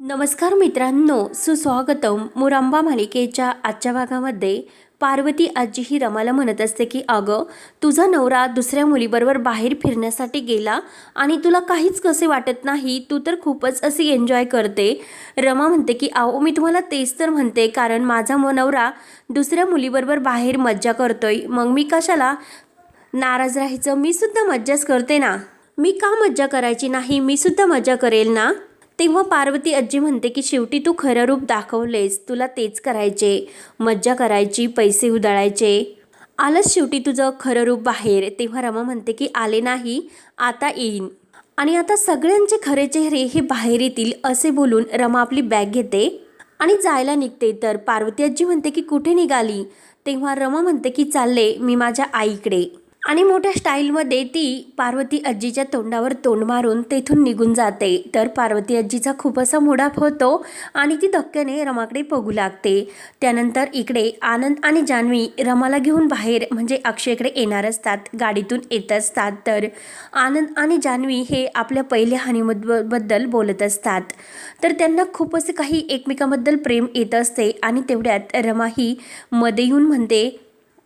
नमस्कार मित्रांनो सुस्वागतम. मुरांबा मालिकेच्या आजच्या भागामध्ये पार्वती आजी ही रमाला म्हणत असते की अगं तुझा नवरा दुसऱ्या मुलीबरोबर बाहेर फिरण्यासाठी गेला आणि तुला काहीच कसे वाटत नाही तू तर खूपच असे एन्जॉय करते. रमा म्हणते की अहो मी तुम्हाला तेच तर म्हणते कारण माझा म नवरा दुसऱ्या मुलीबरोबर बाहेर मज्जा करतोय. मग मी कशाला नाराज राहायचं? मी सुद्धा मज्जाच करते ना. मी का मज्जा करायची नाही? मी सुद्धा करेल ना? तेव्हा पार्वती आजी म्हणते की शेवटी तू खरं रूप दाखवलेस. तुला तेच करायचे. मज्जा करायची. पैसे उधळायचे. आलंच शेवटी तुझं खरं रूप बाहेर. तेव्हा रमा म्हणते की आले नाही. आता येईन. आणि आता सगळ्यांचे खरे चेहरे हे बाहेर येतील असे बोलून रमा आपली बॅग घेते आणि जायला निघते. तर पार्वती आजी म्हणते की कुठे निघाली? तेव्हा रमा म्हणते की चालले. मी माझ्या आईकडे. आणि मोठ्या स्टाईलमध्ये ती पार्वती आजीच्या तोंडावर तोंड मारून तेथून निघून जाते. तर पार्वती आजीचा खूप असा मोडाप होतो आणि ती धक्क्याने रमाकडे बघू लागते. त्यानंतर इकडे आनंद आणि जान्हवी रमाला घेऊन बाहेर म्हणजे अक्षयकडे येणार असतात गाडीतून येत असतात. तर आनंद आणि जान्हवी हे आपल्या पहिल्या हानीबद्दल बोलत असतात. तर त्यांना खूप असे काही एकमेकांबद्दल प्रेम येत असते आणि तेवढ्यात रमा ही मध्ये येऊन म्हणते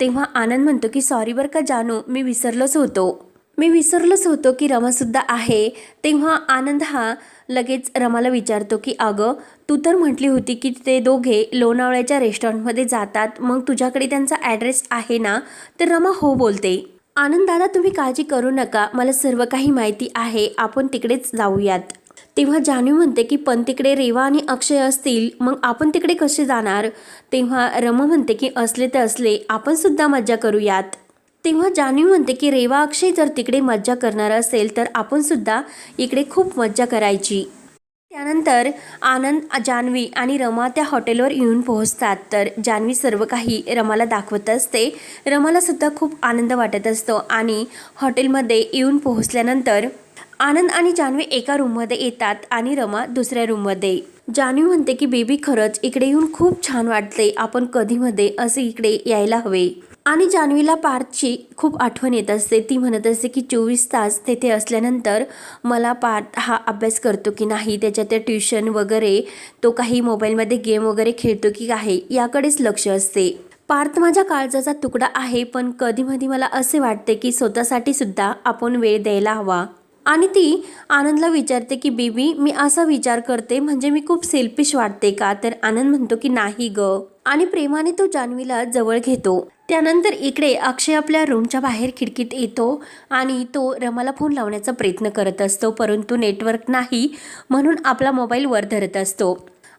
तेव्हा आनंद म्हणतो की सॉरी बरं का जानू मी विसरलोच होतो. मी विसरलोच होतो की रमासुद्धा आहे. तेव्हा आनंद हा लगेच रमाला विचारतो की अगं तू तर म्हटली होती की ते दोघे लोणावळ्याच्या रेस्टॉरंटमध्ये जातात. मग तुझ्याकडे त्यांचा ॲड्रेस आहे ना? तर रमा हो बोलते. आनंद दादा तुम्ही काळजी करू नका. मला सर्व काही माहिती आहे. आपण तिकडेच जाऊयात. तेव्हा जानवी म्हणते की पण तिकडे रेवा आणि अक्षय असतील मग आपण तिकडे कसे जाणार? तेव्हा रमा म्हणते की असले तर असले आपण सुद्धा मज्जा करूयात. तेव्हा जानवी म्हणते की रेवा अक्षय जर तिकडे मज्जा करणार असेल तर आपण सुद्धा इकडे खूप मज्जा करायची. त्यानंतर आनंद जान्हवी आणि रमा त्या हॉटेलवर येऊन पोहोचतात. तर जान्हवी सर्व काही रमाला दाखवत असते. रमालासुद्धा खूप आनंद वाटत असतो आणि हॉटेलमध्ये येऊन पोहोचल्यानंतर आनंद आणि जान्हवी एका रूममध्ये येतात आणि रमा दुसऱ्या रूममध्ये जान्हवी म्हणते की बेबी खरंच इकडे येऊन खूप छान वाटते आपण कधीमध्ये असे इकडे यायला हवे. आणि जान्हवीला पार्थची खूप आठवण येत असते. ती म्हणत असते की चोवीस तास तेथे असल्यानंतर मला पार्थ हा अभ्यास करतो की नाही? त्याच्या त्या ट्युशन वगैरे तो काही मोबाईलमध्ये गेम वगैरे खेळतो की आहे? याकडेच लक्ष असते. पार्थ माझ्या काळजाचा तुकडा आहे पण कधीमधी मला असे वाटते की स्वतःसाठी सुद्धा आपण वेळ द्यायला हवा. आणि ती आनंदला विचारते की बेबी मी असा विचार करते म्हणजे मी खूप सेल्फिश वाटते का? तर आनंद म्हणतो की नाही ग. आणि प्रेमाने तो जान्हवीला जवळ घेतो. त्यानंतर इकडे अक्षय आपल्या रूमच्या बाहेर खिडकीत येतो आणि तो रमाला फोन लावण्याचा प्रयत्न करत असतो परंतु नेटवर्क नाही म्हणून आपला मोबाईल वर धरत असतो.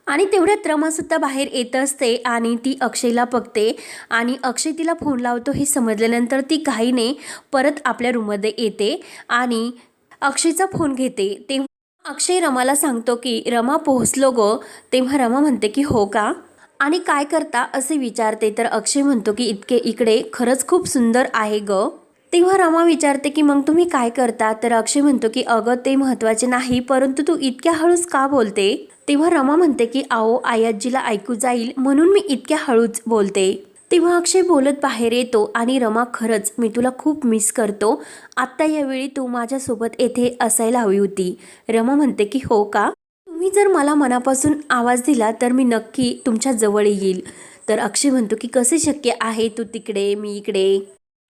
आणि तेवढ्यात रमासुद्धा बाहेर येत असते आणि ती अक्षयला बघते आणि अक्षय तिला फोन लावतो. हे समजल्यानंतर ती घाईने परत आपल्या रूममध्ये येते आणि अक्षयचा फोन घेते. तेव्हा अक्षय रमाला सांगतो की रमा पोहोचलो ग. तेव्हा रमा म्हणते की हो का? आणि काय करता? असे विचारते. तर अक्षय म्हणतो की इतके इकडे खरंच खूप सुंदर आहे ग. तेव्हा रमा विचारते की मग तुम्ही काय करता? तर अक्षय म्हणतो की अगं ते महत्त्वाचे नाही परंतु तू इतक्या हळूच का बोलते? तेव्हा रमा म्हणते की आओ आयाजीला ऐकू जाईल म्हणून मी इतक्या हळूच बोलते. तेव्हा अक्षय बोलत बाहेर येतो आणि रमा खरंच मी तुला खूप मिस करतो. आत्ता यावेळी तू माझ्यासोबत येथे असायला हवी होती. रमा म्हणते की हो का? तुम्ही जर मला मनापासून आवाज दिला तर मी नक्की तुमच्या जवळ येईल. तर अक्षय म्हणतो की कसे शक्य आहे तू तिकडे मी इकडे?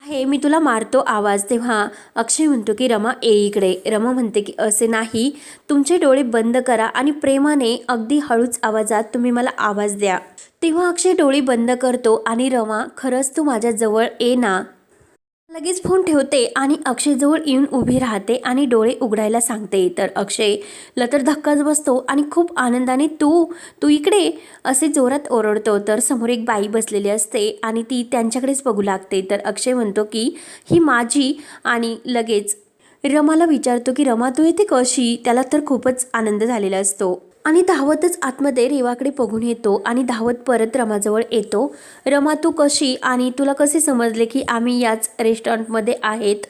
हे मी तुला मारतो आवाज तेव्हा अक्षय म्हणतो की रमा ए इकडे. रमा म्हणते की असे नाही. तुमचे डोळे बंद करा आणि प्रेमाने अगदी हळूच आवाजात तुम्ही मला आवाज द्या. तेव्हा अक्षय डोळे बंद करतो आणि रमा खरंच तू माझ्याजवळ ये ना. लगेच फोन ठेवते आणि अक्षयजवळ येऊन उभी राहते आणि डोळे उघडायला सांगते. तर अक्षय लतर धक्काच बसतो आणि खूप आनंदाने तू तू इकडे असे जोरात ओरडतो. तर समोर एक बाई बसलेली असते आणि ती त्यांच्याकडेच बघू लागते. तर अक्षय म्हणतो की ही माझी आणि लगेच. रमाला विचारतो की रमा तू येते कशी? त्याला तर खूपच आनंद झालेला असतो. आणि धावतच आतमध्ये रेवाकडे बघून येतो आणि धावत परत रमाजवळ येतो. रमा तू कशी? आणि तुला कसे समजले की आम्ही याच रेस्टॉरंटमध्ये आहेत?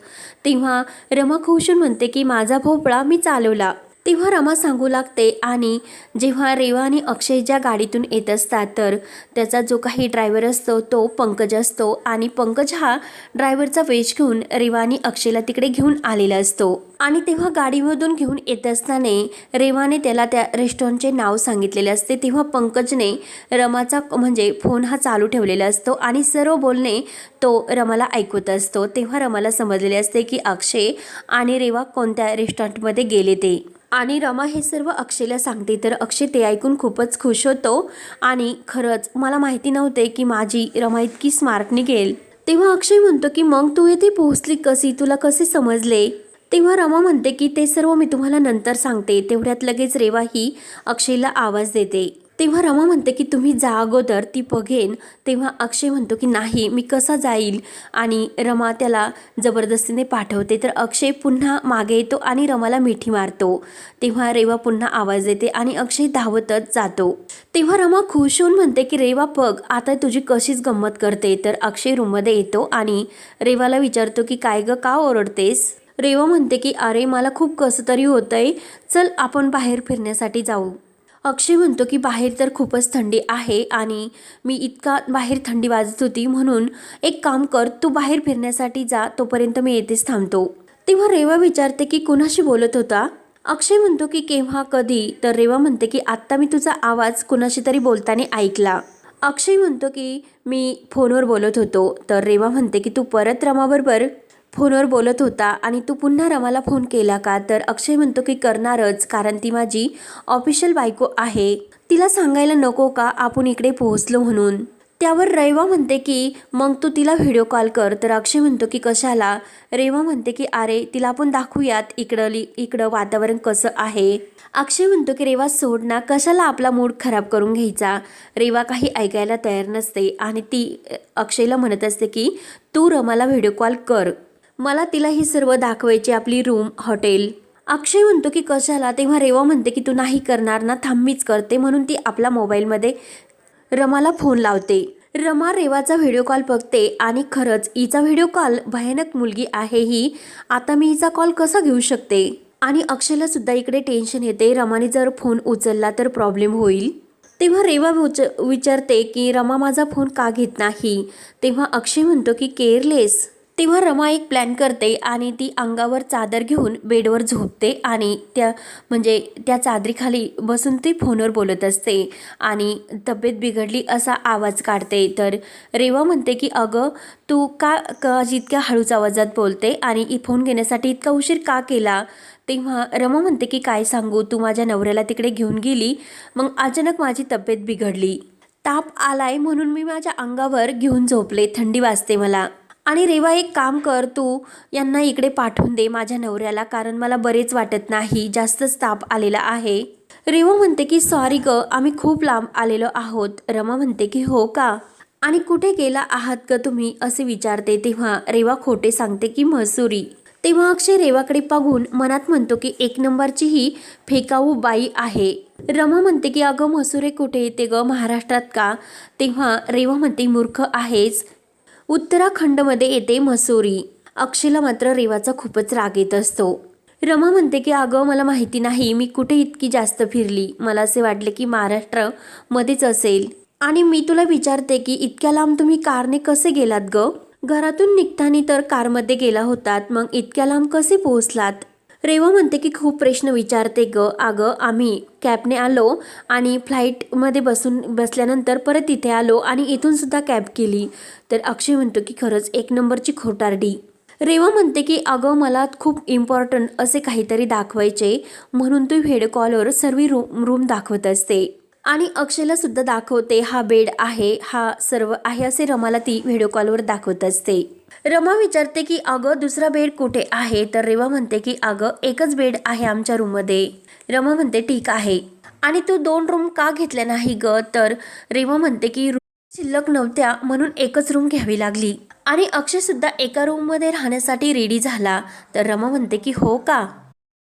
तेव्हा रमा खुशून म्हणते की माझा भोपळा मी चालवला. तेव्हा रमा सांगू लागते आणि जेव्हा रेवा आणि अक्षय ज्या गाडीतून येत असतात तर त्याचा जो काही ड्रायव्हर असतो तो पंकज असतो. आणि पंकज हा ड्रायव्हरचा वेश घेऊन रेवा आणि अक्षयला तिकडे घेऊन आलेला असतो. आणि तेव्हा गाडीमधून घेऊन येत असताना रेवाने त्याला त्या रेस्टॉरंटचे नाव सांगितलेले असते. तेव्हा पंकजने रमाचा म्हणजे फोन हा चालू ठेवलेला असतो आणि सर्व बोलणे तो रमाला ऐकवत असतो. तेव्हा रमाला समजलेले असते की अक्षय आणि रेवा कोणत्या रेस्टॉरंटमध्ये गेले ते. आणि रमा हे सर्व अक्षयला सांगते. तर अक्षय ते ऐकून खूपच खुश होतो. आणि खरंच मला माहिती नव्हते की माझी रमा इतकी स्मार्ट निघेल. तेव्हा अक्षय म्हणतो की मग तू येथे पोहोचली कशी? तुला कसे समजले? तेव्हा रमा म्हणते की ते सर्व मी तुम्हाला नंतर सांगते. तेवढ्यात लगेच रेवा ही अक्षयला आवाज देते. तेव्हा रमा म्हणते की तुम्ही जा अगोदर ती बघेन. तेव्हा अक्षय म्हणतो की नाही मी कसा जाईल? आणि रमा त्याला जबरदस्तीने पाठवते. तर अक्षय पुन्हा मागे येतो आणि रमाला मिठी मारतो. तेव्हा रेवा पुन्हा आवाज देते आणि अक्षय धावतच जातो. तेव्हा रमा खुश होऊन म्हणते की रेवा बघ आता तुझी कशीच गंमत करते. तर अक्षय रूममध्ये येतो आणि रेवाला विचारतो की काय ग का ओरडतेस? रेवा म्हणते की अरे मला खूप कसं तरी होतंय. चल आपण बाहेर फिरण्यासाठी जाऊ. अक्षय म्हणतो की बाहेर तर खूपच थंडी आहे आणि मी इतका बाहेर थंडी वाजत होती म्हणून एक काम कर तू बाहेर फिरण्यासाठी जा तोपर्यंत मी येथेच थांबतो. तेव्हा रेवा विचारते की कुणाशी बोलत होता? अक्षय म्हणतो की केव्हा कधी? तर रेवा म्हणते की आत्ता मी तुझा आवाज कुणाशी तरी बोलताना ऐकला. अक्षय म्हणतो की मी फोनवर बोलत होतो. तर रेवा म्हणते की तू परत रमाबरोबर फोनवर बोलत होता आणि तू पुन्हा रमाला फोन केला का? तर अक्षय म्हणतो की करणारच कारण ती माझी ऑफिशियल बायको आहे. तिला सांगायला नको का? आपण इकडे पोहोचलो म्हणून. त्यावर रेवा म्हणते की मग तू तिला व्हिडिओ कॉल कर. तर अक्षय म्हणतो की कशाला? रेवा म्हणते की अरे तिला आपण दाखवूयात इकडं लि इकडं वातावरण कसं आहे. अक्षय म्हणतो की रेवा सोड ना. कशाला आपला मूड खराब करून घ्यायचा? रेवा काही ऐकायला तयार नसते आणि ती अक्षयला म्हणत असते की तू रमाला व्हिडिओ कॉल कर. मला तिला ही सर्व दाखवायची आपली रूम हॉटेल अक्षय म्हणतो की कशाला? तेव्हा रेवा म्हणते की तू नाही करणार ना थांबीच करते. म्हणून ती आपल्या मोबाईलमध्ये रमाला फोन लावते. रमा रेवाचा व्हिडिओ कॉल बघते आणि खरंच हिचा व्हिडिओ कॉल भयानक मुलगी आहे ही. आता मी हिचा कॉल कसा घेऊ शकते? आणि अक्षयला सुद्धा इकडे टेन्शन येते. रमाने जर फोन उचलला तर प्रॉब्लेम होईल. तेव्हा रेवा उच विचारते की रमा माझा फोन का घेत नाही? तेव्हा अक्षय म्हणतो की केअरलेस. तेव्हा रमा एक प्लॅन करते आणि ती अंगावर चादर घेऊन बेडवर झोपते आणि त्या म्हणजे त्या चादरीखाली बसून ती फोनवर बोलत असते आणि तब्येत बिघडली असा आवाज काढते. तर रेवा म्हणते की अगं तू का का इतक्या हळूच आवाजात बोलते आणि फोन घेण्यासाठी इतका उशीर का केला? तेव्हा रमा म्हणते की काय सांगू तू माझ्या नवऱ्याला तिकडे घेऊन गेली मग अचानक माझी तब्येत बिघडली. ताप आलाय म्हणून मी माझ्या अंगावर घेऊन झोपले थंडी वाजते मला. आणि रेवा एक काम कर तू यांना इकडे पाठवून दे माझ्या नवऱ्याला कारण मला बरेच वाटत नाही जास्तच ताप आलेला आहे. रेवा म्हणते की सॉरी ग आम्ही खूप लांब आलेलो आहोत. रमा म्हणते की हो का? आणि कुठे गेला आहात ग तुम्ही? असे विचारते तेव्हा रेवा खोटे सांगते की मसुरी तेव्हा अक्षय रेवाकडे पाहून मनात म्हणतो की एक नंबरची ही फेकाऊ बाई आहे. रमा म्हणते की अगं मसुरे कुठे येते ग? महाराष्ट्रात का? तेव्हा रेवा म्हणते मूर्ख आहेच उत्तराखंडमध्ये येते मसुरी अक्षयला मात्र रेवाचा खूपच राग येत असतो. रमा म्हणते की अगं मला माहिती नाही मी कुठे इतकी जास्त फिरली? मला असे वाटले की महाराष्ट्रामध्येच असेल. आणि मी तुला विचारते की इतक्या लांब तुम्ही कारने कसे गेलात ग? घरातून निघताना तर कारमध्ये गेला होतात मग इतक्या लांब कसे पोहोचलात? रेवा म्हणते की खूप प्रश्न विचारते ग. अगं आम्ही कॅबने आलो आणि फ्लाईटमध्ये बसून बसल्यानंतर परत इथे आलो आणि इथून सुद्धा कॅब केली. तर अक्षय म्हणतो की खरंच एक नंबरची खोटारडी. रेवा म्हणते की अगं मला खूप इम्पॉर्टंट असे काहीतरी दाखवायचे. म्हणून तू व्हिडिओ कॉलवर सर्व रूम रूम दाखवत असते. आणि अक्षयला सुद्धा दाखवते हा बेड आहे हा सर्व आहे असे रमाला ती व्हिडिओ कॉलवर दाखवत असते. रमा विचारते की अगं दुसरा बेड कुठे आहे? तर रेवा म्हणते की अगं एकच बेड आहे आमच्या रूममध्ये रमा म्हणते ठीक आहे. आणि तू दोन रूम का घेतल्या नाही ग? तर रेवा म्हणते की रूम शिल्लक नव्हत्या म्हणून एकच रूम घ्यावी लागली. आणि अक्षय सुद्धा एका रूममध्ये राहण्यासाठी रेडी झाला. तर रमा म्हणते की हो का?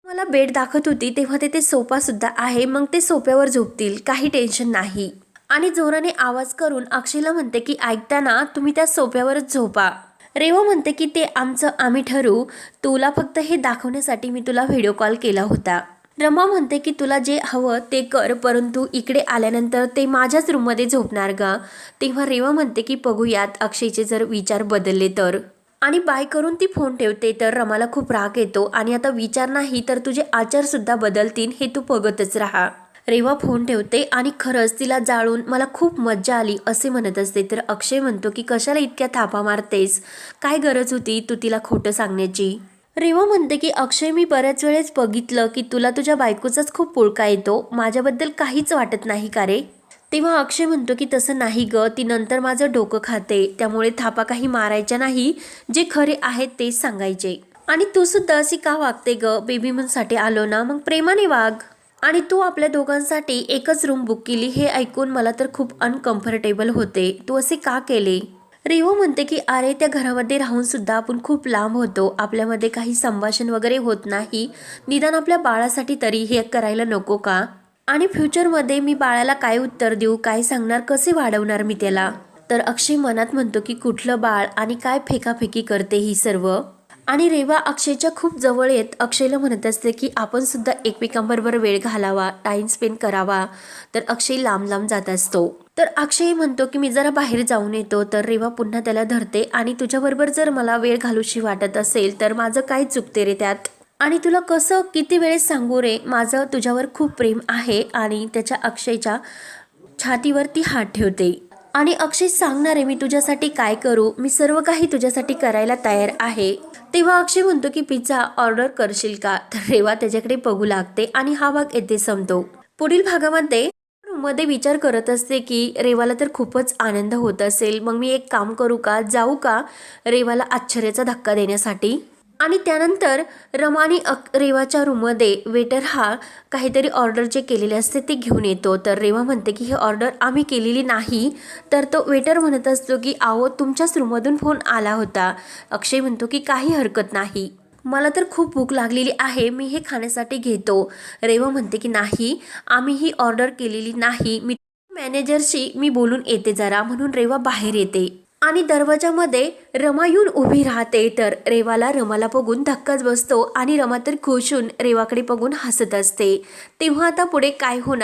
मला बेड दाखवत होती तेव्हा तिथे ते सुद्धा आहे. मग ते सोप्यावर झोपतील. काही टेन्शन नाही. आणि जोराने आवाज करून अक्षयला म्हणते की ऐकताना तुम्ही त्या सोप्यावरच झोपा. रेवा म्हणते की ते आमचं आम्ही ठरू तुला फक्त हे दाखवण्यासाठी मी तुला व्हिडिओ कॉल केला होता. रमा म्हणते की तुला जे हवं ते कर परंतु इकडे आल्यानंतर ते माझ्याच रूममध्ये झोपणार गा. तेव्हा रेवा म्हणते की बघूयात अक्षयचे जर विचार बदलले तर. आणि बाय करून ती फोन ठेवते. तर रमाला खूप राग येतो आणि आता विचार नाही तर तुझे आचारसुद्धा बदलतील हे तू बघतच राहा. रेवा फोन ठेवते आणि खरंच तिला जाळून मला खूप मज्जा आली असे म्हणत असते. तर अक्षय म्हणतो की कशाला इतक्या थापा मारतेस? काय गरज होती तू तिला खोटं सांगण्याची? रेवा म्हणते की अक्षय मी बऱ्याच वेळेस बघितलं की तुला तुझ्या बायकोचाच खूप पुळका येतो. माझ्याबद्दल काहीच वाटत नाही का रे? तेव्हा अक्षय म्हणतो की तसं नाही ग ती नंतर माझं डोकं खाते. त्यामुळे थापा काही मारायच्या नाही जे खरे आहेत तेच सांगायचे. आणि तू सुद्धा अशी का वागते ग? बेबी म्हणसाठी आलो ना मग प्रेमाने वाग. आणि तू आपल्या दोघांसाठी एकच रूम बुक केली हे ऐकून मला तर खूप अनकम्फर्टेबल होते. तू असे का केले? रेवो म्हणते की अरे त्या घरामध्ये राहून सुद्धा आपण खूप लांब होतो. आपल्यामध्ये काही संभाषण वगैरे होत नाही. निदान आपल्या बाळासाठी तरी हे करायला नको का? आणि फ्युचरमध्ये मी बाळाला काय उत्तर देऊ काय सांगणार कसे वाढवणार मी त्याला? तर अक्षय मनात म्हणतो की कुठलं बाळ आणि काय फेकाफेकी करते ही सर्व? आणि रेवा अक्षयच्या खूप जवळ येत अक्षयला म्हणत असते की आपण सुद्धा एकमेकांबरोबर वेळ घालावा टाइम स्पेंड करावा. तर अक्षय लांब लांब जात असतो. तर अक्षय म्हणतो की मी जरा बाहेर जाऊन येतो तर रेवा पुन्हा त्याला धरते आणि तुझ्याबरोबर जर मला वेळ घालूशी वाटत असेल तर माझं काय चुकते रे त्यात? आणि तुला कसं किती वेळेस सांगू रे माझं तुझ्यावर खूप प्रेम आहे आणि त्याच्या अक्षयच्या छातीवरती हात ठेवते. आणि अक्षय सांगणार आहे मी तुझ्यासाठी काय करू? मी सर्व काही तुझ्यासाठी करायला तयार आहे. तेव्हा अक्षय म्हणतो की पिझ्झा ऑर्डर करशील का? तर रेवा त्याच्याकडे बघू लागते आणि हा भाग येथे संपतो. पुढील भागामध्ये मध्ये विचार करत असते की रेवाला तर खूपच आनंद होत असेल. मग मी एक काम करू का? जाऊ का? रेवाला आश्चर्याचा धक्का देण्यासाठी. आणि त्यानंतर रमानी अक रेवाच्या रूममध्ये वेटर हा काहीतरी ऑर्डर जे केलेले असते ते घेऊन येतो. तर रेवा म्हणते की ही ऑर्डर आम्ही केलेली नाही. तर तो वेटर म्हणत असतो की आहो तुमच्याच रूममधून फोन आला होता. अक्षय म्हणतो की काही हरकत नाही. मला तर खूप भूक लागलेली आहे. मी हे खाण्यासाठी घेतो. रेवा म्हणते की नाही आम्ही ही ऑर्डर केलेली नाही. मी मॅनेजरशी मी बोलून येते जरा. म्हणून रेवा बाहेर येते. आणि दरवाजामध्ये रमा येऊन उभी राहते. तर रेवाला रमाला बघून धक्काच बसतो आणि रमा तर खुश होऊन रेवाकडे बघून हसत असते. तेव्हा आता पुढे काय होणार?